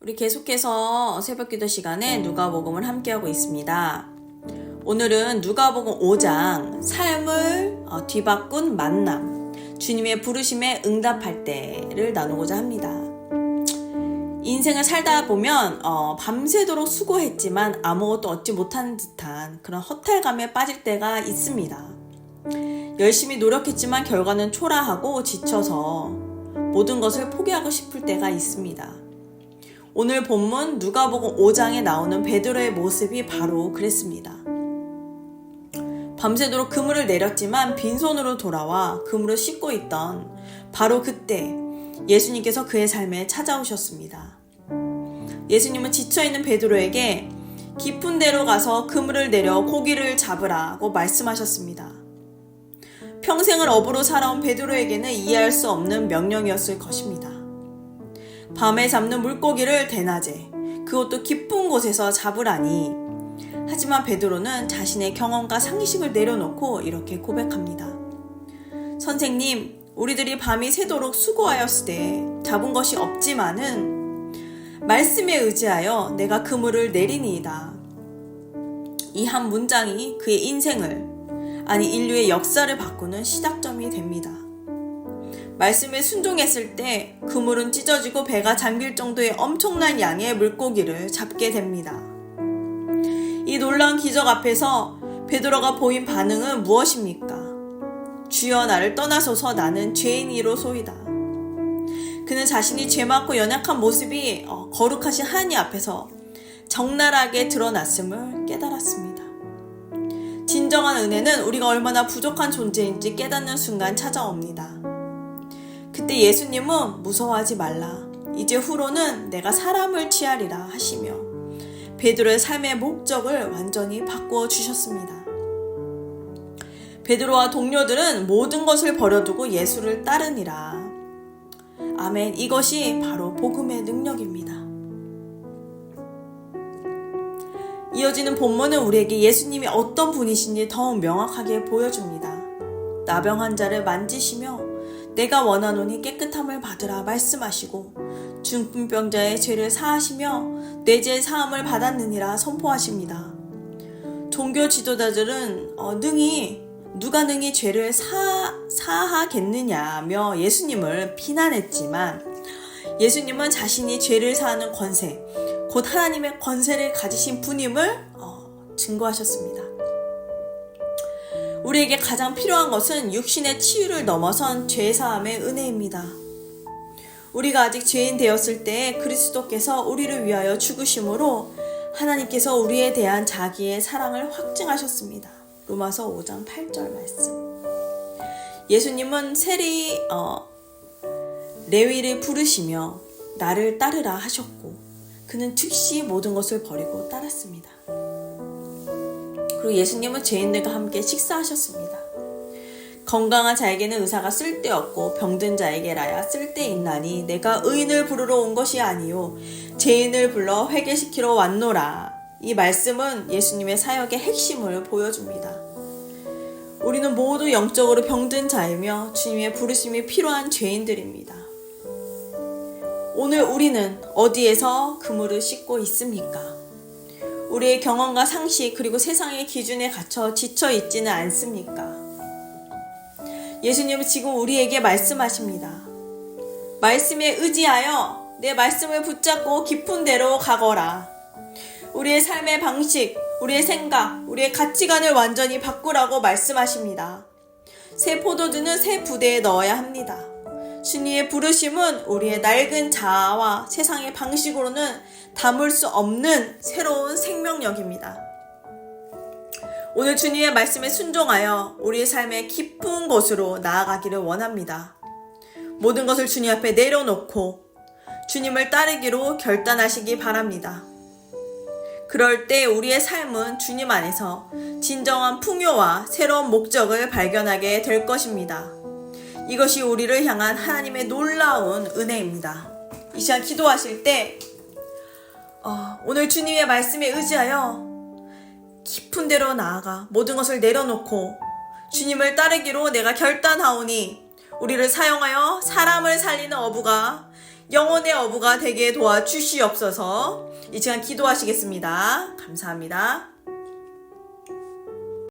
우리 계속해서 새벽 기도 시간에 누가복음을 함께하고 있습니다. 오늘은 누가복음 5장 삶을 어, 뒤바꾼 만남 주님의 부르심에 응답할 때를 나누고자 합니다. 인생을 살다 보면 어, 밤새도록 수고했지만 아무것도 얻지 못한 듯한 그런 허탈감에 빠질 때가 있습니다. 열심히 노력했지만 결과는 초라하고 지쳐서 모든 것을 포기하고 싶을 때가 있습니다. 오늘 본문 누가복음 5장에 나오는 베드로의 모습이 바로 그랬습니다. 밤새도록 그물을 내렸지만 빈손으로 돌아와 그물을 씻고 있던 바로 그때 예수님께서 그의 삶에 찾아오셨습니다. 예수님은 지쳐있는 베드로에게 깊은 데로 가서 그물을 내려 고기를 잡으라고 말씀하셨습니다. 평생을 어부로 살아온 베드로에게는 이해할 수 없는 명령이었을 것입니다. 밤에 잡는 물고기를 대낮에 그것도 깊은 곳에서 잡으라니 하지만 베드로는 자신의 경험과 상식을 내려놓고 이렇게 고백합니다. 선생님, 우리들이 밤이 새도록 수고하였으되 잡은 것이 없지만은 말씀에 의지하여 내가 그물을 내리니이다. 이 한 문장이 그의 인생을 아니 인류의 역사를 바꾸는 시작점이 됩니다. 말씀에 순종했을 때 그물은 찢어지고 배가 잠길 정도의 엄청난 양의 물고기를 잡게 됩니다. 이 놀라운 기적 앞에서 베드로가 보인 반응은 무엇입니까? 주여 나를 떠나소서 나는 죄인이로소이다. 그는 자신이 죄 많고 연약한 모습이 어, 거룩하신 하나님 앞에서 적나라하게 드러났음을 깨달았습니다. 진정한 은혜는 우리가 얼마나 부족한 존재인지 깨닫는 순간 찾아옵니다. 그때 예수님은 무서워하지 말라. 이제 후로는 내가 사람을 취하리라 하시며 베드로의 삶의 목적을 완전히 바꾸어 주셨습니다. 베드로와 동료들은 모든 것을 버려두고 예수를 따르니라. 아멘. 이것이 바로 복음의 능력입니다. 이어지는 본문은 우리에게 예수님이 어떤 분이신지 더욱 명확하게 보여줍니다. 나병 환자를 만지시며 내가 원하노니 깨끗함을 받으라 말씀하시고 중풍병자의 죄를 사하시며 뇌죄 사함을 받았느니라 선포하십니다. 종교 지도자들은 어, 능히 누가 능히 죄를 사, 사하겠느냐며 예수님을 비난했지만 예수님은 자신이 죄를 사하는 권세, 곧 하나님의 권세를 가지신 분임을 어, 증거하셨습니다. 우리에게 가장 필요한 것은 육신의 치유를 넘어선 죄사함의 은혜입니다. 우리가 아직 죄인 되었을 때 그리스도께서 우리를 위하여 죽으심으로 하나님께서 우리에 대한 자기의 사랑을 확증하셨습니다. 로마서 5장 8절 말씀. 예수님은 세리 어, 레위를 부르시며 나를 따르라 하셨고 그는 즉시 모든 것을 버리고 따랐습니다. 그리고 예수님은 죄인들과 함께 식사하셨습니다. 건강한 자에게는 의사가 쓸데없고 병든 자에게라야 쓸데있나니 내가 의인을 부르러 온 것이 아니요 죄인을 불러 회개시키러 왔노라. 이 말씀은 예수님의 사역의 핵심을 보여줍니다. 우리는 모두 영적으로 병든 자이며 주님의 부르심이 필요한 죄인들입니다. 오늘 우리는 어디에서 그물을 씻고 있습니까? 우리의 경험과 상식 그리고 세상의 기준에 갇혀 지쳐 있지는 않습니까? 예수님은 지금 우리에게 말씀하십니다. 말씀에 의지하여 내 말씀을 붙잡고 깊은 데로 가거라. 우리의 삶의 방식, 우리의 생각, 우리의 가치관을 완전히 바꾸라고 말씀하십니다. 새 포도주는 새 부대에 넣어야 합니다. 주님의 부르심은 우리의 낡은 자아와 세상의 방식으로는 담을 수 없는 새로운 생명력입니다. 오늘 주님의 말씀에 순종하여 우리의 삶의 깊은 곳으로 나아가기를 원합니다. 모든 것을 주님 앞에 내려놓고 주님을 따르기로 결단하시기 바랍니다. 그럴 때 우리의 삶은 주님 안에서 진정한 풍요와 새로운 목적을 발견하게 될 것입니다. 이것이 우리를 향한 하나님의 놀라운 은혜입니다. 이 시간 기도하실 때 어, 오늘 주님의 말씀에 의지하여 깊은 데로 나아가 모든 것을 내려놓고 주님을 따르기로 내가 결단하오니 우리를 사용하여 사람을 살리는 어부가 영혼의 어부가 되게 도와주시옵소서. 이 시간 기도하시겠습니다. 감사합니다.